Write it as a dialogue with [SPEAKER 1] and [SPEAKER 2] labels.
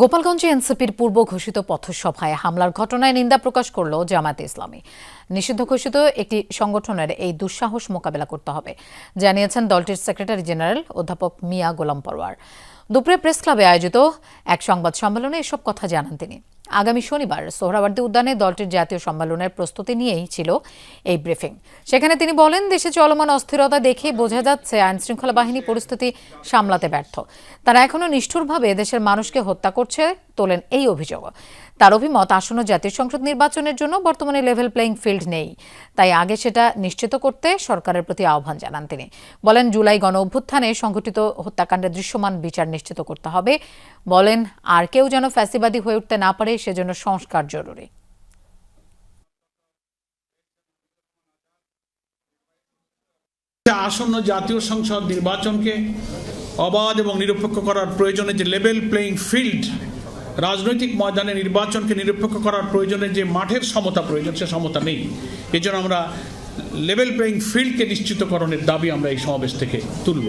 [SPEAKER 1] গোপালগঞ্জে এনসিপির পূর্ব ঘোষিত পথসভায় হামলার ঘটনায় নিন্দা প্রকাশ করল জামায়াতে ইসলামী। নিষিদ্ধ ঘোষিত একটি সংগঠনের এই দুঃসাহস মোকাবেলা করতে হবে, জানিয়েছেন দলটির সেক্রেটারি জেনারেল অধ্যাপক মিয়া গোলাম পরোয়ার। দুপুরে প্রেস ক্লাবে আয়োজিত এক সংবাদ সম্মেলনে এসব কথা জানান তিনি। আগামী শনিবার সোহরাওয়ার্দী উদ্যানে দলটির জাতীয় সম্মেলনের প্রস্তুতি নিয়েই ছিল এই ব্রিফিং। সেখানে তিনি বলেন, দেশে চলমান অস্থিরতা দেখে বোঝা যাচ্ছে আইন শৃঙ্খলা বাহিনী পরিস্থিতি সামলাতে ব্যর্থ। তারা এখনও নিষ্ঠুরভাবে দেশের মানুষকে হত্যা করছে তোলেন এই অভিযোগ। তার অভিমত, আসন্ন জাতীয় সংসদ নির্বাচনের জন্য বর্তমানে লেভেল প্লেইং ফিল্ড নেই। তাই আগে সেটা নিশ্চিত করতে সরকারের প্রতি আহ্বান জানান তিনি। বলেন, জুলাই গণ অভ্যুত্থানে সংঘটিত হত্যাকাণ্ডের দৃশ্যমান বিচার নিশ্চিত করতে হবে। বলেন আর কেউ যেন ফ্যাসিবাদী হয়ে উঠতে না পারে, সেজন্য সংস্কার জরুরি।
[SPEAKER 2] আসন্ন জাতীয় সংসদ নির্বাচনকে অবাধ এবং নিরপেক্ষ করার প্রয়োজনে যে লেভেল প্লেইং ফিল্ড রাজনৈতিক ময়দানে নির্বাচনকে নিরপেক্ষ করার প্রয়োজনে যে মাঠের সমতা প্রয়োজন, সে সমতা নেই। এই জন্য আমরা লেভেল প্লেইং ফিল্ডকে নিশ্চিতকরণের দাবি আমরা এই সমাবেশ থেকে তুলব।